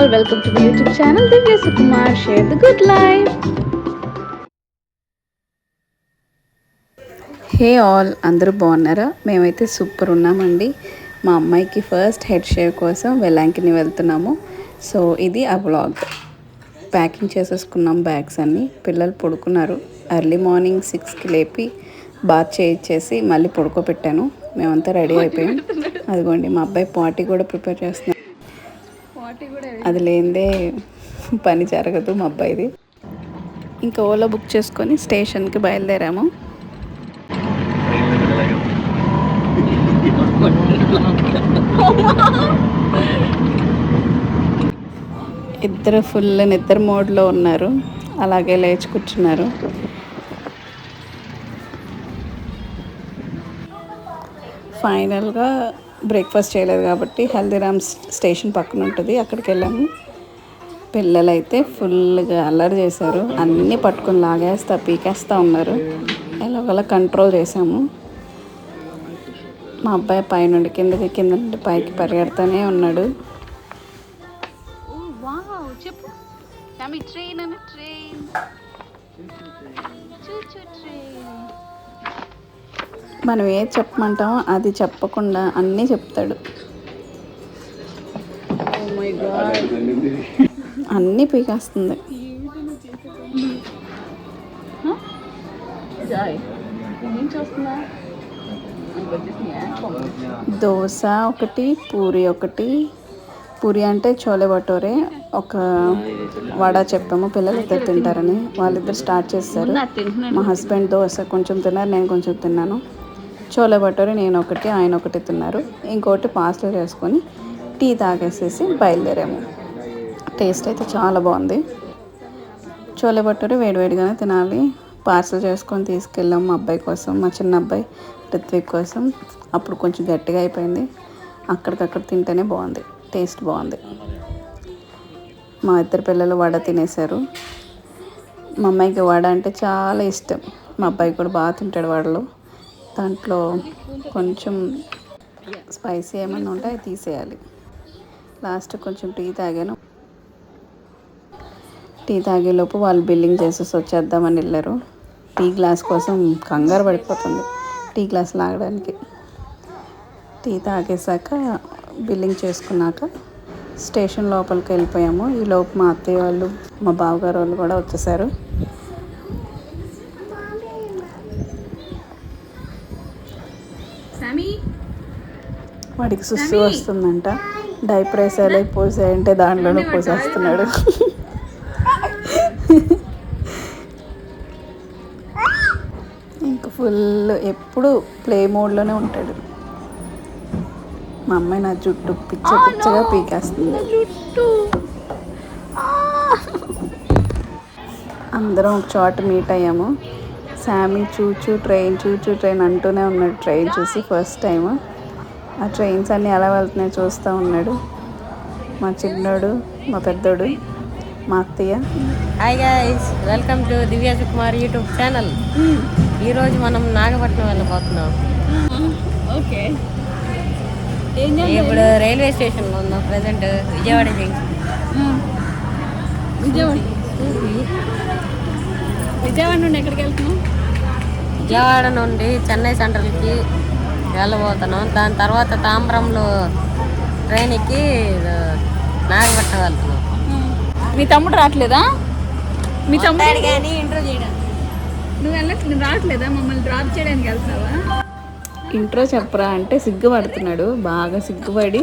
all, welcome to the YouTube channel Divya Sukumar. Share the good life. Hey all అందరూ బాగున్నారా? మేమైతే super ఉన్నామండి. మా అమ్మాయికి ఫస్ట్ హెడ్ షేవ్ కోసం వెల్లంకిని వెళ్తున్నాము. సో ఇది ఆ బ్లాగ్ ప్యాకింగ్ చేసేసుకున్నాం బ్యాగ్స్ అన్నీ. పిల్లలు పడుకున్నారు. ఎర్లీ మార్నింగ్ సిక్స్కి లేపి బాత్ చేయించేసి మళ్ళీ పడుకోబెట్టాను. మేమంతా రెడీ అయిపోయాం. అదిగోండి మా అబ్బాయి పార్టీ కూడా ప్రిపేర్ చేస్తున్నాం అది లేనిదే పని జరగదు మా అబ్బాయిది. ఇంకా ఓలా బుక్ చేసుకొని స్టేషన్కి బయలుదేరాము. ఇద్దరు ఫుల్ నిద్ర మోడ్లో ఉన్నారు. అలాగే లేచి కూర్చున్నారు. ఫైనల్గా బ్రేక్ఫాస్ట్ చేయలేదు కాబట్టి హల్దీరామ్స్ స్టేషన్ పక్కన ఉంటుంది. అక్కడికి వెళ్ళాము. పిల్లలైతే ఫుల్గా అల్లరి చేశారు. అన్నీ పట్టుకొని లాగేస్తా పీకేస్తూ ఉన్నారు. ఎలాగోలా కంట్రోల్ చేసాము మా అబ్బాయి పైనుండి కిందకి కింద నుండి పైకి పరిగెడతానే ఉన్నాడు. Wow, చెప్పు. Train train. మనం ఏది చెప్పమంటామో అది చెప్పకుండా అన్నీ చెప్తాడు. అన్నీ పీకేస్తుంది. దోశ ఒకటి పూరి ఒకటి. పూరి అంటే చోలే భటోరే. ఒక వడ చెప్పాము పిల్లలు ఇద్దరు తింటారని. వాళ్ళిద్దరు స్టార్ట్ చేస్తారు మా హస్బెండ్ దోశ కొంచెం తిన్నారు నేను కొంచెం తిన్నాను. చోలే భటూరే నేను ఒకటి ఆయన ఒకటి తిన్నారు. ఇంకోటి పార్సల్ చేసుకొని టీ తాగేసేసి బయలుదేరాము. టేస్ట్ అయితే చాలా బాగుంది. చోలే భటూరే వేడివేడిగానే తినాలి. పార్సల్ చేసుకొని తీసుకెళ్ళాం మా అబ్బాయి కోసం మా చిన్న అబ్బాయి రిత్విక్ కోసం. అప్పుడు కొంచెం గట్టిగా అయిపోయింది. అక్కడికక్కడ తింటేనే బాగుంది. టేస్ట్ బాగుంది. మా ఇద్దరు పిల్లలు వడ తినేశారు. మా అమ్మాయికి వడ అంటే చాలా ఇష్టం. మా అబ్బాయి కూడా బాగా తింటాడు వడలు. దాంట్లో కొంచెం స్పైసీ ఏమైనా ఉంటే అది తీసేయాలి. లాస్ట్ కొంచెం టీ తాగాను. టీ తాగేలోపు వాళ్ళు బిల్లింగ్ చేసేసి వచ్చేద్దామని వెళ్ళారు. టీ గ్లాస్ కోసం కంగారు పడిపోతుంది. టీ గ్లాస్ లాగడానికి. టీ తాగేశాక బిల్లింగ్ చేసుకున్నాక స్టేషన్ లోపలికి వెళ్ళిపోయాము. ఈ లోపు మా అత్తయ్య వాళ్ళు మా బావగారు వాళ్ళు కూడా వచ్చేసారు. వాడికి సుస్సు వస్తుందంట. డైపర్ వేసేయాలి పోసేయంటే దాంట్లోనే పోసేస్తున్నాడు. ఇంకా ఫుల్ ఎప్పుడు ప్లే మోడ్లోనే ఉంటాడు. మా అమ్మాయి నా జుట్టు పిచ్చ పిచ్చగా పీకేస్తుంది. జుట్టు. అందరం ఒక చోట మీట్ అయ్యాము. శామీ చూచు ట్రైన్ చూచు ట్రైన్ అంటూనే ఉన్నాడు. ట్రైన్ చూసి ఫస్ట్ టైం ఆ ట్రైన్స్ అన్నీ ఎలా వెళ్తున్నాయో చూస్తూ ఉన్నాడు. మా చిన్నోడు మా పెద్దోడు మా అత్తయ్య. Hi guys welcome to Divya Sukumar YouTube channel ఈరోజు మనం నాగపట్నం వెళ్ళబోతున్నాం. ఓకే ఇప్పుడు రైల్వే స్టేషన్లో ఉన్నాం. Present Vijayawada junction. Vijayawada. Vijayawada నుండి ఎక్కడికి వెళ్తున్నాం విజయవాడ నుండి చెన్నై సెంట్రల్కి వెళ్ళబోతున్నాం దాని తర్వాత తాంబరంలో ట్రైన్ ఎక్కి నాగపట్నం వెళ్తున్నాం. మీ తమ్ముడు రావట్లేదా? మీ తమ్ముడు కానీ ఇంటర్వ్యూ చేయడానికి. నువ్వు వెళ్ళట్లేదు నువ్వు రావట్లేదా? మమ్మల్ని డ్రాప్ చేయడానికి వెళ్తావా ఇంట్రో చెప్పరా అంటే సిగ్గుపడుతున్నాడు. బాగా సిగ్గుపడి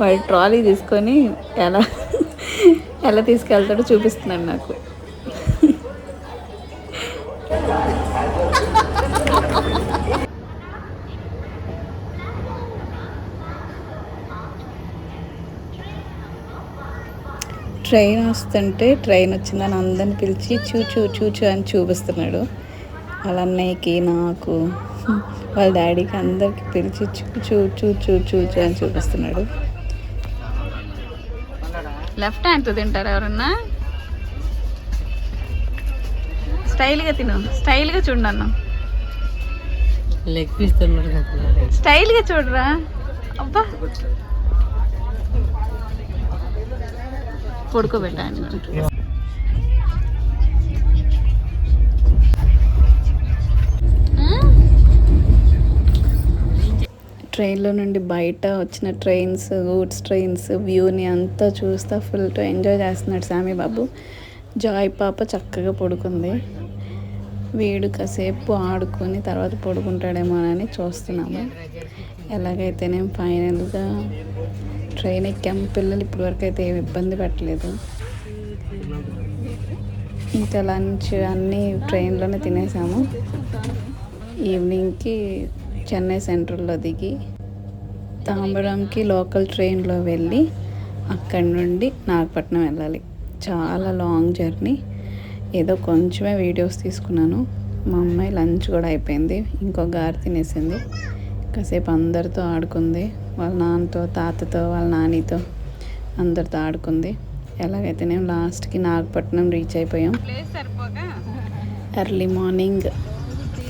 వాడి ట్రాలీ తీసుకొని ఎలా ఎలా తీసుకెళ్తాడో చూపిస్తున్నాడు నాకు. ట్రైన్ వస్తుంటే ట్రైన్ వచ్చిందని అందరిని పిలిచి చూచూ చూచూ అని చూపిస్తున్నాడు. వాళ్ళ అన్నయ్యకి నాకు వాళ్ళ డాడీకి అందరికి పిలిచి చూ చూ చూ చూ చూ అని చూపిస్తున్నాడు. లెఫ్ట్ హ్యాండ్తో తింటారా ఎవరన్నా? స్టైల్గా తిను. స్టైల్గా చూడండి అన్న. లెగ్ పీస్ స్టైల్గా చూడరా. అబ్బా. పడుకోబెట్టాను ట్రైన్లో నుండి బయట వచ్చిన ట్రైన్స్ గూడ్స్ ట్రైన్స్ వ్యూని అంతా చూస్తా ఫుల్ ఎంజాయ్ చేస్తున్నాడు సామి బాబు. జాయ్ పాప చక్కగా పడుకుంది. వీడు కాసేపు ఆడుకొని తర్వాత పడుకుంటాడేమోనని చూస్తున్నాము. ఎలాగైతేనే ఫైనల్గా ట్రైన్ ఎక్కాము. పిల్లలు ఇప్పటివరకు అయితే ఏమి ఇబ్బంది పెట్టలేదు. ఇంకా లంచ్ అన్నీ ట్రైన్లోనే తినేసాము. ఈవినింగ్కి చెన్నై సెంట్రల్లో దిగి తాంబరంకి లోకల్ ట్రైన్లో వెళ్ళి అక్కడి నుండి నాగపట్నం వెళ్ళాలి. చాలా లాంగ్ జర్నీ. ఏదో కొంచెమే వీడియోస్ తీసుకున్నాను. మా అమ్మాయి లంచ్ కూడా అయిపోయింది. ఇంకో గారి తినేసింది. కాసేపు అందరితో ఆడుకుంది. వాళ్ళ నాన్నతో తాతతో వాళ్ళ నానితో అందరితో ఆడుకుంది. ఎలాగైతే నేను లాస్ట్కి నాగపట్నం రీచ్ అయిపోయాం. Early morning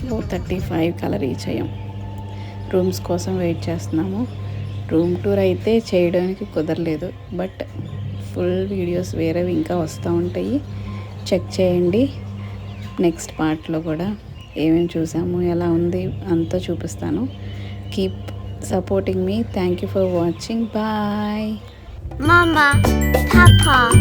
four thirty five కల్లా రీచ్ అయ్యాం. రూమ్స్ కోసం వెయిట్ చేస్తున్నాము. రూమ్ టూర్ అయితే చేయడానికి కుదరలేదు. బట్ ఫుల్ వీడియోస్ వేరేవి ఇంకా వస్తూ ఉంటాయి. చెక్ చేయండి. నెక్స్ట్ పార్ట్లో కూడా ఏమేమి చూసాము ఎలా ఉంది అంతా చూపిస్తాను. keep supporting me. Thank you for watching. Bye. Mama, Papa,